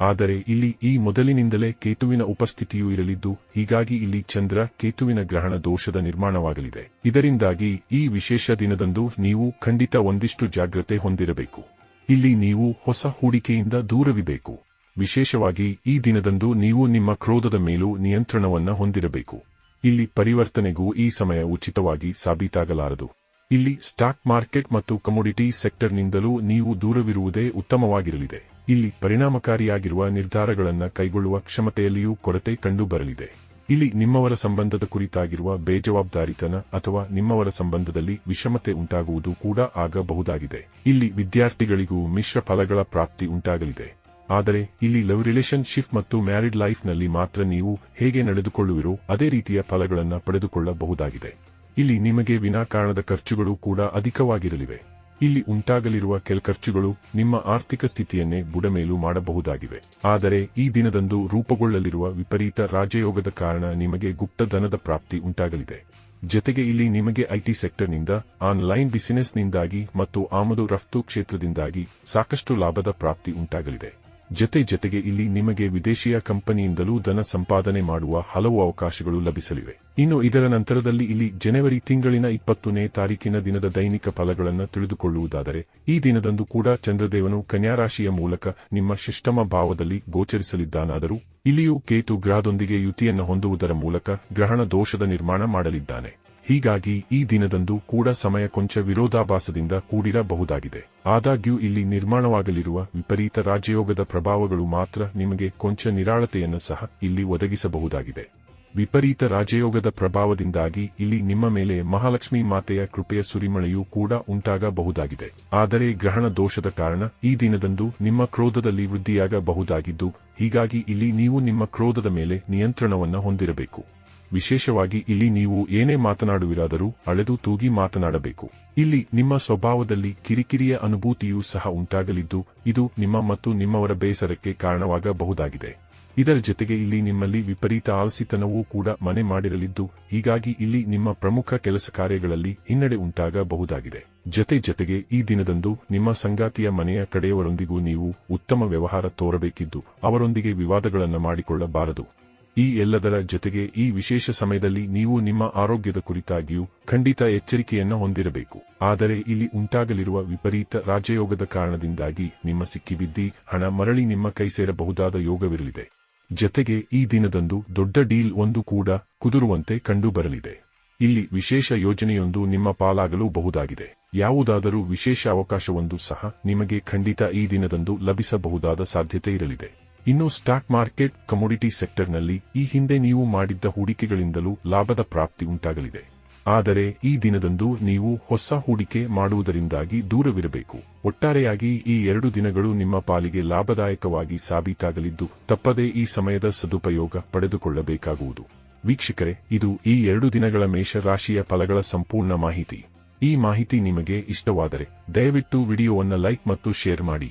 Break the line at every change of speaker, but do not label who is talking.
ಆದರೆ ಇಲ್ಲಿ ಈ ಮೊದಲಿನಿಂದಲೇ ಕೇತುವಿನ ಉಪಸ್ಥಿತಿಯೂ ಇರಲಿದ್ದು, ಹೀಗಾಗಿ ಇಲ್ಲಿ ಚಂದ್ರ ಕೇತುವಿನ ಗ್ರಹಣ ದೋಷದ ನಿರ್ಮಾಣವಾಗಲಿದೆ. ಇದರಿಂದಾಗಿ ಈ ವಿಶೇಷ ದಿನದಂದು ನೀವು ಖಂಡಿತ ಒಂದಿಷ್ಟು ಜಾಗ್ರತೆ ಹೊಂದಿರಬೇಕು. ಇಲ್ಲಿ ನೀವು ಹೊಸ ಹೂಡಿಕೆಯಿಂದ ದೂರವಿಬೇಕು. ವಿಶೇಷವಾಗಿ ಈ ದಿನದಂದು ನೀವು ನಿಮ್ಮ ಕ್ರೋಧದ ಮೇಲೂ ನಿಯಂತ್ರಣವನ್ನ ಹೊಂದಿರಬೇಕು. ಇಲ್ಲಿ ಪರಿವರ್ತನೆಗೂ ಈ ಸಮಯ ಉಚಿತವಾಗಿ ಸಾಬೀತಾಗಲಾರದು. ಇಲ್ಲಿ ಸ್ಟಾಕ್ ಮಾರ್ಕೆಟ್ ಮತ್ತು ಕಮೋಡಿಟಿ ಸೆಕ್ಟರ್ನಿಂದಲೂ ನೀವು ದೂರವಿರುವುದೇ ಉತ್ತಮವಾಗಿರಲಿದೆ. ಇಲ್ಲಿ ಪರಿಣಾಮಕಾರಿಯಾಗಿರುವ ನಿರ್ಧಾರಗಳನ್ನು ಕೈಗೊಳ್ಳುವ ಕ್ಷಮತೆಯಲ್ಲಿಯೂ ಕೊರತೆ ಕಂಡುಬರಲಿದೆ. ಇಲ್ಲಿ ನಿಮ್ಮವರ ಸಂಬಂಧದ ಕುರಿತಾಗಿರುವ ಬೇಜವಾಬ್ದಾರಿತನ ಅಥವಾ ನಿಮ್ಮವರ ಸಂಬಂಧದಲ್ಲಿ ವಿಷಮತೆ ಉಂಟಾಗುವುದು ಕೂಡ ಆಗಬಹುದಾಗಿದೆ. ಇಲ್ಲಿ ವಿದ್ಯಾರ್ಥಿಗಳಿಗೂ ಮಿಶ್ರ ಫಲಗಳ ಪ್ರಾಪ್ತಿ ಉಂಟಾಗಲಿದೆ. ಆದರೆ ಇಲ್ಲಿ ಲವ್ ರಿಲೇಶನ್ಶಿಪ್ ಮತ್ತು ಮ್ಯಾರಿಡ್ ಲೈಫ್ನಲ್ಲಿ ಮಾತ್ರ ನೀವು ಹೇಗೆ ನಡೆದುಕೊಳ್ಳುವಿರೋ ಅದೇ ರೀತಿಯ ಫಲಗಳನ್ನು ಪಡೆದುಕೊಳ್ಳಬಹುದಾಗಿದೆ. ಇಲ್ಲಿ ನಿಮಗೆ ವಿನಾಕಾರಣದ ಖರ್ಚುಗಳು ಕೂಡ ಅಧಿಕವಾಗಿರಲಿವೆ. ಇಲ್ಲಿ ಉಂಟಾಗಲಿರುವ ಕೆಲ ಖರ್ಚುಗಳು ನಿಮ್ಮ ಆರ್ಥಿಕ ಸ್ಥಿತಿಯನ್ನೇ ಬುಡಮೇಲು ಮಾಡಬಹುದಾಗಿವೆ. ಆದರೆ ಈ ದಿನದಂದು ರೂಪುಗೊಳ್ಳಲಿರುವ ವಿಪರೀತ ರಾಜಯೋಗದ ಕಾರಣ ನಿಮಗೆ ಗುಪ್ತಧನದ ಪ್ರಾಪ್ತಿ ಉಂಟಾಗಲಿದೆ. ಜತೆಗೆ ಇಲ್ಲಿ ನಿಮಗೆ ಐಟಿ ಸೆಕ್ಟರ್ನಿಂದ, ಆನ್ಲೈನ್ ಬಿಸಿನೆಸ್ನಿಂದಾಗಿ ಮತ್ತು ಆಮದು ರಫ್ತು ಕ್ಷೇತ್ರದಿಂದಾಗಿ ಸಾಕಷ್ಟು ಲಾಭದ ಪ್ರಾಪ್ತಿ ಉಂಟಾಗಲಿದೆ. ಜತೆ ಜತೆಗೆ ಇಲ್ಲಿ ನಿಮಗೆ ವಿದೇಶಿಯ ಕಂಪನಿಯಿಂದಲೂ ಧನ ಸಂಪಾದನೆ ಮಾಡುವ ಹಲವು ಅವಕಾಶಗಳು ಲಭಿಸಲಿವೆ. ಇನ್ನು ಇದರ ನಂತರದಲ್ಲಿ ಇಲ್ಲಿ ಜನವರಿ ತಿಂಗಳಿನ ಇಪ್ಪತ್ತನೇ ತಾರೀಕಿನ ದಿನದ ದೈನಿಕ ಫಲಗಳನ್ನು ತಿಳಿದುಕೊಳ್ಳುವುದಾದರೆ, ಈ ದಿನದಂದು ಕೂಡ ಚಂದ್ರದೇವನು ಕನ್ಯಾರಾಶಿಯ ಮೂಲಕ ನಿಮ್ಮ ಶಿಷ್ಟಮ ಭಾವದಲ್ಲಿ ಗೋಚರಿಸಲಿದ್ದಾನಾದರೂ, ಇಲ್ಲಿಯೂ ಕೇತು ಗ್ರಹದೊಂದಿಗೆ ಯುತಿಯನ್ನು ಹೊಂದುವುದರ ಮೂಲಕ ಗ್ರಹಣ ದೋಷದ ನಿರ್ಮಾಣ ಮಾಡಲಿದ್ದಾನೆ. ಹೀಗಾಗಿ ಈ ದಿನದಂದು ಕೂಡ ಸಮಯ ಕೊಂಚ ವಿರೋಧಾಭಾಸದಿಂದ ಕೂಡಿರಬಹುದಾಗಿದೆ. ಆದಾಗ್ಯೂ ಇಲ್ಲಿ ನಿರ್ಮಾಣವಾಗಲಿರುವ ವಿಪರೀತ ರಾಜಯೋಗದ ಪ್ರಭಾವಗಳು ಮಾತ್ರ ನಿಮಗೆ ಕೊಂಚ ನಿರಾಳತೆಯನ್ನು ಸಹ ಇಲ್ಲಿ ಒದಗಿಸಬಹುದಾಗಿದೆ. ವಿಪರೀತ ರಾಜಯೋಗದ ಪ್ರಭಾವದಿಂದಾಗಿ ಇಲ್ಲಿ ನಿಮ್ಮ ಮೇಲೆ ಮಹಾಲಕ್ಷ್ಮಿ ಮಾತೆಯ ಕೃಪೆಯ ಸುರಿಮಳೆಯೂ ಕೂಡ ಉಂಟಾಗಬಹುದಾಗಿದೆ. ಆದರೆ ಗ್ರಹಣ ದೋಷದ ಕಾರಣ ಈ ದಿನದಂದು ನಿಮ್ಮ ಕ್ರೋಧದಲ್ಲಿ ವೃದ್ಧಿಯಾಗಬಹುದಾಗಿದ್ದು, ಹೀಗಾಗಿ ಇಲ್ಲಿ ನೀವು ನಿಮ್ಮ ಕ್ರೋಧದ ಮೇಲೆ ನಿಯಂತ್ರಣವನ್ನು ಹೊಂದಿರಬೇಕು. ವಿಶೇಷವಾಗಿ ಇಲ್ಲಿ ನೀವು ಏನೇ ಮಾತನಾಡುವಿರಾದರೂ ಅಳೆದು ತೂಗಿ ಮಾತನಾಡಬೇಕು. ಇಲ್ಲಿ ನಿಮ್ಮ ಸ್ವಭಾವದಲ್ಲಿ ಕಿರಿಕಿರಿಯ ಅನುಭೂತಿಯೂ ಸಹ ಉಂಟಾಗಲಿದ್ದು, ಇದು ನಿಮ್ಮ ಮತ್ತು ನಿಮ್ಮವರ ಬೇಸರಕ್ಕೆ ಕಾರಣವಾಗಬಹುದಾಗಿದೆ. ಇದರ ಜೊತೆಗೆ ಇಲ್ಲಿ ನಿಮ್ಮಲ್ಲಿ ವಿಪರೀತ ಆಲಸಿತನವೂ ಕೂಡ ಮನೆ ಮಾಡಿರಲಿದ್ದು, ಹೀಗಾಗಿ ಇಲ್ಲಿ ನಿಮ್ಮ ಪ್ರಮುಖ ಕೆಲಸ ಕಾರ್ಯಗಳಲ್ಲಿ ಹಿನ್ನಡೆ ಉಂಟಾಗಬಹುದಾಗಿದೆ. ಜತೆ ಜತೆಗೆ ಈ ದಿನದಂದು ನಿಮ್ಮ ಸಂಗಾತಿಯ ಮನೆಯ ಕಡೆಯವರೊಂದಿಗೂ ನೀವು ಉತ್ತಮ ವ್ಯವಹಾರ ತೋರಬೇಕಿದ್ದು, ಅವರೊಂದಿಗೆ ವಿವಾದಗಳನ್ನು ಮಾಡಿಕೊಳ್ಳಬಾರದು. ಈ ಎಲ್ಲದರ ಜೊತೆಗೆ ಈ ವಿಶೇಷ ಸಮಯದಲ್ಲಿ ನೀವು ನಿಮ್ಮ ಆರೋಗ್ಯದ ಕುರಿತಾಗಿಯೂ ಖಂಡಿತ ಎಚ್ಚರಿಕೆಯನ್ನು ಹೊಂದಿರಬೇಕು. ಆದರೆ ಇಲ್ಲಿ ಉಂಟಾಗಲಿರುವ ವಿಪರೀತ ರಾಜಯೋಗದ ಕಾರಣದಿಂದಾಗಿ ನಿಮ್ಮ ಸಿಕ್ಕಿಬಿದ್ದಿ, ಹಣ ಮರಳಿ ನಿಮ್ಮ ಕೈ ಸೇರಬಹುದಾದ ಯೋಗವಿರಲಿದೆ. ಜತೆಗೆ ಈ ದಿನದಂದು ದೊಡ್ಡ ಡೀಲ್ ಒಂದು ಕೂಡ ಕುದುರುವಂತೆ ಕಂಡುಬರಲಿದೆ. ಇಲ್ಲಿ ವಿಶೇಷ ಯೋಜನೆಯೊಂದು ನಿಮ್ಮ ಪಾಲಾಗಲು ಬಹುದಾಗಿದೆ. ಯಾವುದಾದರೂ ವಿಶೇಷ ಅವಕಾಶವೊಂದು ಸಹ ನಿಮಗೆ ಖಂಡಿತ ಈ ದಿನದಂದು ಲಭಿಸಬಹುದಾದ ಸಾಧ್ಯತೆ ಇರಲಿದೆ. ಇನ್ನು ಸ್ಟಾಕ್ ಮಾರ್ಕೆಟ್ ಕಮೋಡಿಟಿ ಸೆಕ್ಟರ್ನಲ್ಲಿ ಈ ಹಿಂದೆ ನೀವು ಮಾಡಿದ್ದ ಹೂಡಿಕೆಗಳಿಂದಲೂ ಲಾಭದ ಪ್ರಾಪ್ತಿ ಉಂಟಾಗಲಿದೆ. ಆದರೆ ಈ ದಿನದಂದು ನೀವು ಹೊಸ ಹೂಡಿಕೆ ಮಾಡುವುದರಿಂದಾಗಿ ದೂರವಿರಬೇಕು. ಒಟ್ಟಾರೆಯಾಗಿ ಈ ಎರಡು ದಿನಗಳು ನಿಮ್ಮ ಪಾಲಿಗೆ ಲಾಭದಾಯಕವಾಗಿ ಸಾಬೀತಾಗಲಿದ್ದು ತಪ್ಪದೇ ಈ ಸಮಯದ ಸದುಪಯೋಗ ಪಡೆದುಕೊಳ್ಳಬೇಕಾಗುವುದು. ವೀಕ್ಷಕರೇ, ಇದು ಈ ಎರಡು ದಿನಗಳ ಮೇಷರಾಶಿಯ ಫಲಗಳ ಸಂಪೂರ್ಣ ಮಾಹಿತಿ. ಈ ಮಾಹಿತಿ ನಿಮಗೆ ಇಷ್ಟವಾದರೆ ದಯವಿಟ್ಟು ವಿಡಿಯೋವನ್ನು ಲೈಕ್ ಮತ್ತು ಶೇರ್ ಮಾಡಿ.